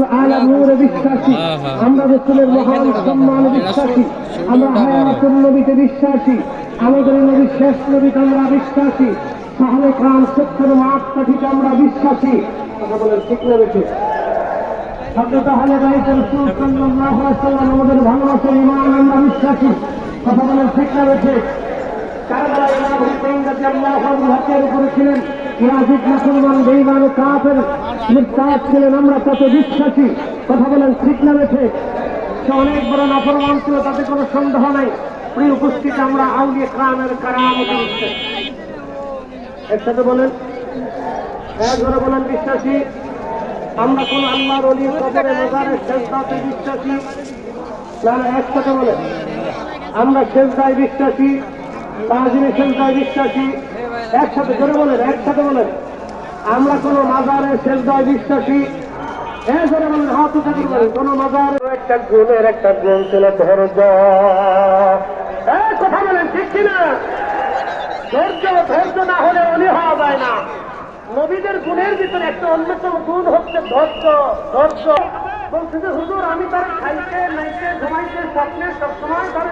রহমতুল আলমুরে বিশ্বাসী। আমরা রসুলের মহান সম্মান বিশ্বাসী। আমরা হায়াতুল নবীতে বিশ্বাসী। আমাদের নবী শেষ নবীতে আমরা বিশ্বাসী। সাহলে খান সত্তর মাঠ কাঠিতে আমরা বিশ্বাসী। কথা বলেন ঠিক রাসূল আলাইহি ওয়াসাল্লাম আমাদের ভালোবাসার ঈমান আমরা বিশ্বাসী। কথা বলেন ঠিক রাদিয়াল্লাহু আনহু হকের উপরে ছিলেন। মুসলমান বেঈমান ও কাফের। মুরতাদ ছিলেন আমরা তাতে বিশ্বাসী। কথা বলেন ঠিক না বেশি সে অনেক বড় নাফরমান ছিল, তাতে কোনো সন্দেহ নাই। প্রিয় উপস্থিত, আমরা আউলিয়া কামের কারামত একসাথে বলেন এক ধরে বলেন বিশ্বাসী। আমরা কোন আল্লাহর অলির কবরে বিশ্বাসী? না একসাথে বলেন। আমরা শেষদায় বিশ্বাসী, তাজিমে শেষদায় বিশ্বাসী। একসাথে করে বলেন, একসাথে বলেন। আমরা কোন মাজারের শেষদায় বিশ্বাসী। বলেন হাত কোন মাজারের একটা গুণের একটা গুণ ছিল ধৈর্য। কথা বলেন ঠিক কিনা? ধৈর্য ধৈর্য না হলে অলি হওয়া যায় না। নবীদের গুণের ভিতরে একটা অন্যতম গুণ হচ্ছে ধৈর্য ধৈর্য। বলছে যে হুজুর আমি তার খাইতে নাইতে ঘুমাইতে স্বপ্নে সবসময় ধরে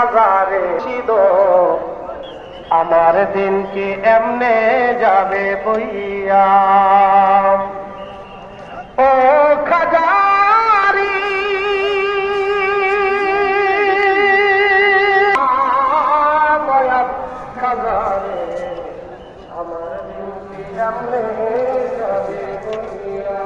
খাজারে সিদ আমার দিন কি এমনে যাবে বইয়া? ও খাজারি। খাজারে, আমার দিনটি এমনে যাবে বইয়া।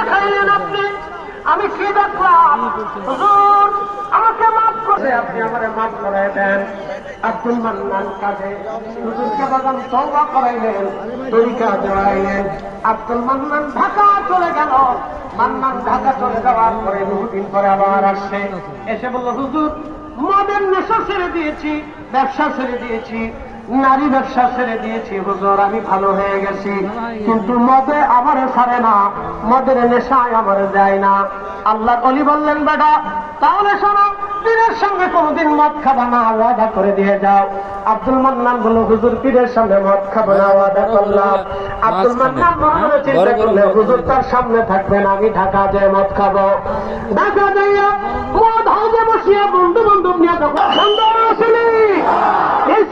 দেখাইলেন আপনি আমি কি দেখলাম? আমাকে মাফ করে আপনি মাফ করাই দেন, আব্দুল মান্নান কাজে। হুজুরকে বাগান করাইলেন, তরিকা দেওয়াইলেন। আব্দুল মান্নান ঢাকা চলে গেল। মান্নান ঢাকা চলে যাওয়ার পরে বহুদিন পরে আবার আসছে। এসে বলল, হুজুর, মদের নেশা ছেড়ে দিয়েছি, ব্যবসা ছেড়ে দিয়েছি। নারী ব্যবসা ছেড়ে দিয়েছি হুজুর আমি ভালো হয়ে গেছি। কিন্তু মদে আমারে ছাড়ে না মদের নেশায় আমারে যায় না। আল্লাহ অলি বললেন বেটা তাহলে শোনো পীরের সঙ্গে কোনোদিন মদ খাবা না ওয়াদা করে দিয়ে যাও। আব্দুল মান্নান বলল হুজুর পীরের সঙ্গে মদ খাব না ওয়াদা করলাম। আব্দুল মান্নান মনে চিন্তা করলে হুজুর তার সামনে থাকবেন আমি ঢাকা যে মদ খাব। ঢাকা যাইয়া মদ হাউজে বসিয়া বন্ধু বান্ধব নিয়ে তখন সুন্দর আসেনি। এই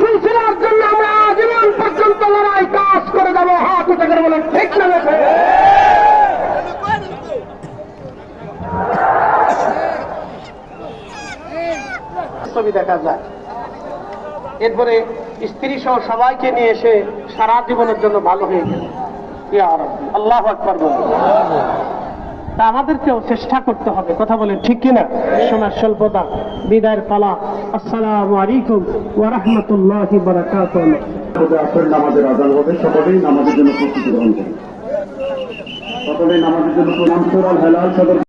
যাব হাত উঠে করে বলে, ঠিক না ছবি দেখা যায়। এরপরে স্ত্রী সহ সবাইকে নিয়ে এসে সারা জীবনের জন্য ভালো হয়ে গেল। আল্লাহ আকবার বলুন তা আমাদেরকেও চেষ্টা করতে হবে। কথা বলেন, ঠিক কিনা? সময় স্বল্পতা। বিদায়ের পালা। আসসালামু আলাইকুম ওয়া বারাকাতুহু। আসর নামাজের আজান হবে, সকলেই নামাজের জন্য প্রস্তুতি গ্রহণ করুন সকলেই নামাজের জন্য প্রণাম, সুরাল হেলাল সদর